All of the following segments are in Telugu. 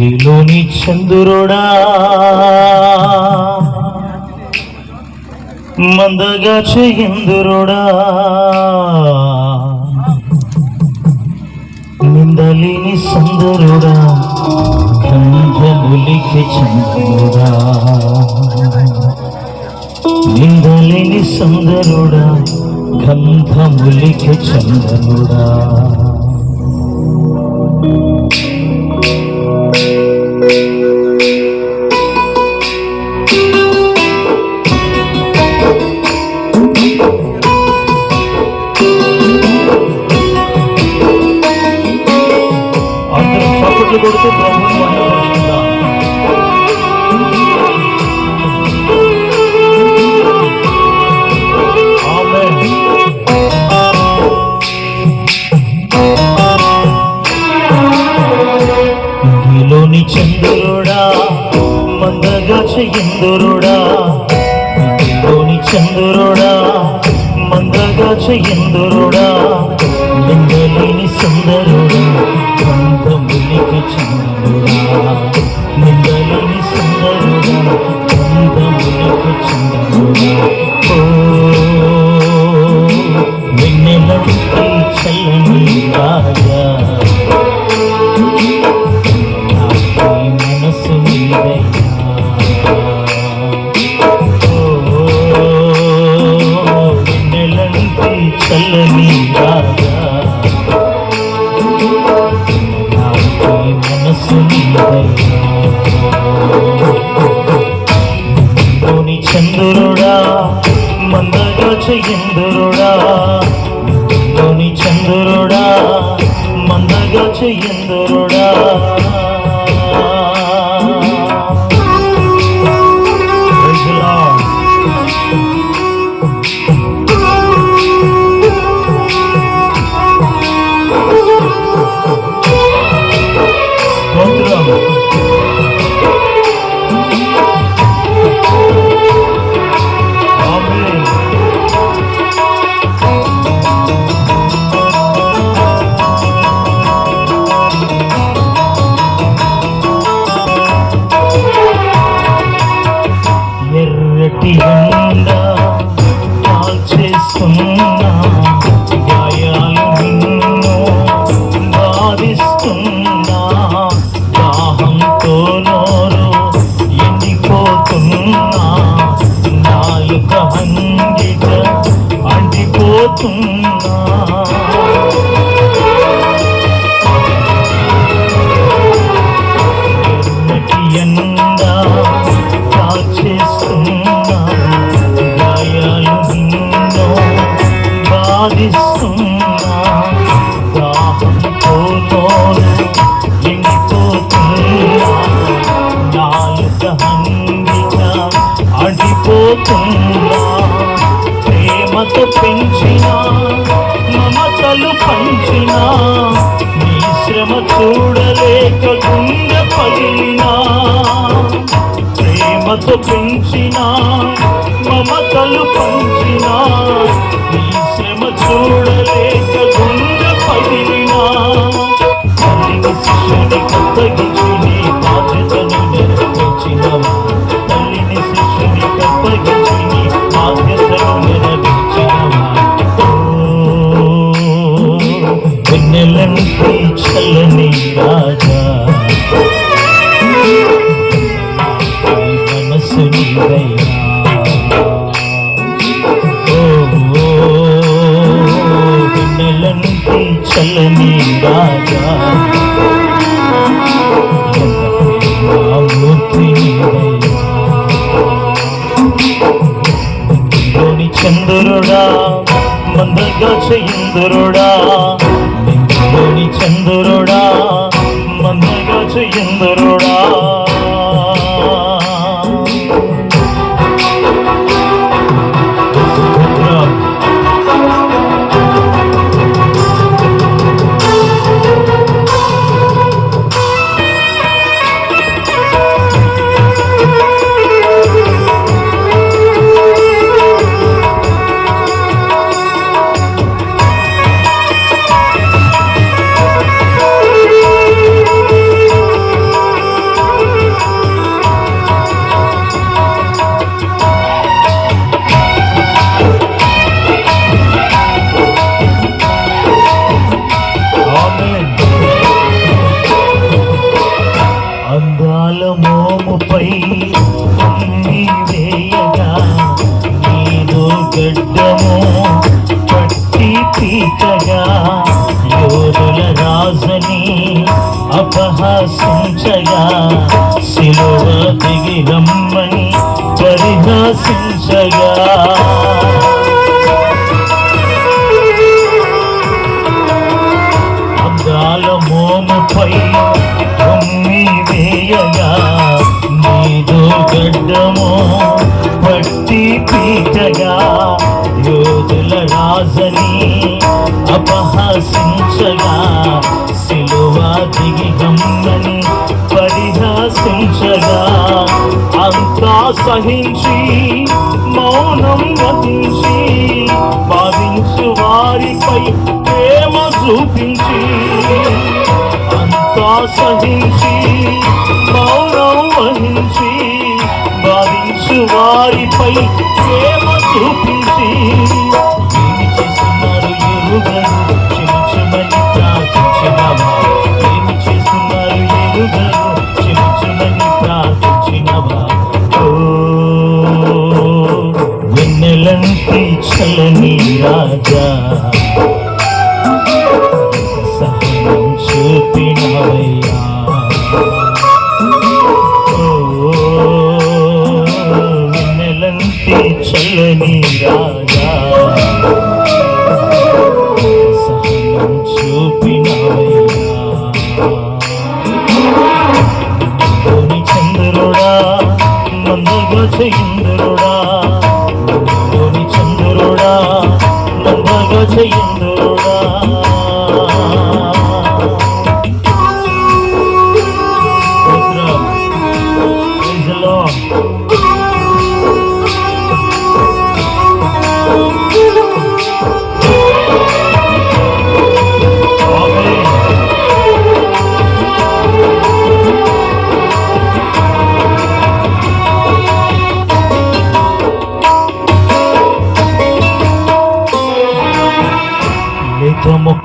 నింగిలోని చంద్రుడా. మందగా చేయందురుడా. నిందలేని సందరుడా కంధములికి చంద్రుడా. నిందలేని సందరుడా గంధములికి చంద్రుడా. చెయ్యందురుడా చెయ్యందురుడా లోని చంద్రుడా మందగా చెయ్యందురుడా ఎర్రటి ఎండ నాలుక హంగిగా అడిపోతున్నా. ప్రేమతో పెంచిన మమతలు పంచిన నీ శ్రమ చూడలేక గుండె పగిలినా. ప్రేమతో పెంచిన మమతలు పంచిన నీ శ్రమ చూడలేక గుండె పగిలినా. తల్లిని శిష్యుని కప్పగించి వెన్నెలంటి చల్లని రాజా మనసు నీదయ్యా. వెన్నెలంటి చల్లని రాజా చంద్రుడా మందగా చెయ్యందురుడా నింగిలోని చంద్రుడా మందగా చెయ్యందురుడా రమ్మని పరిహాసించగా. అద్దాల మోముపై కొమ్మి వేయగా. నీదో గడ్డమో పట్టి పీటగా. యోధుల రాజని అపహసించగా. శిలువ దిగి గమ్మని పరిహాసించగా. অসহিংসী செய்கின்ற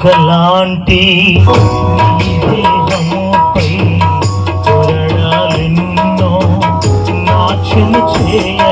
కలాంటి చేయ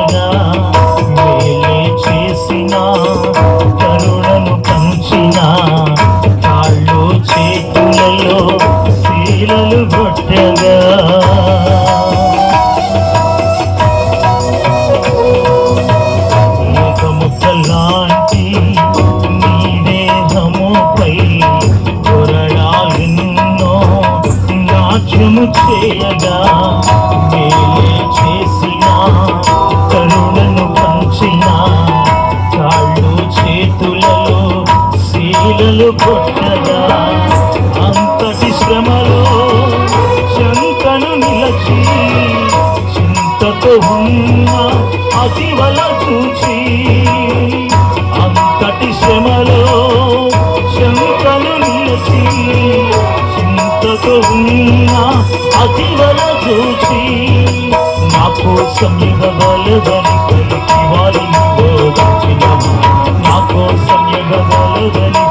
ఉన్న అతివల చూచి అంతటి శ్రమలో శంకలు నిలసి చింతకు ఉన్న అతివల చూచి నా కోసం ఇవ్వవలదని పలికి వారిని బోధించిన నా కోసం ఇవ్వవలదని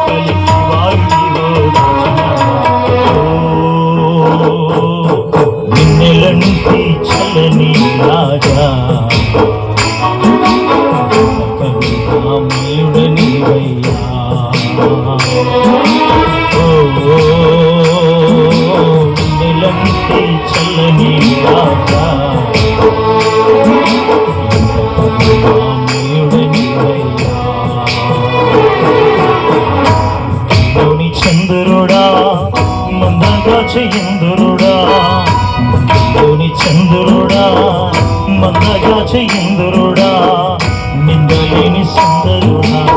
తెలిసిందరు నా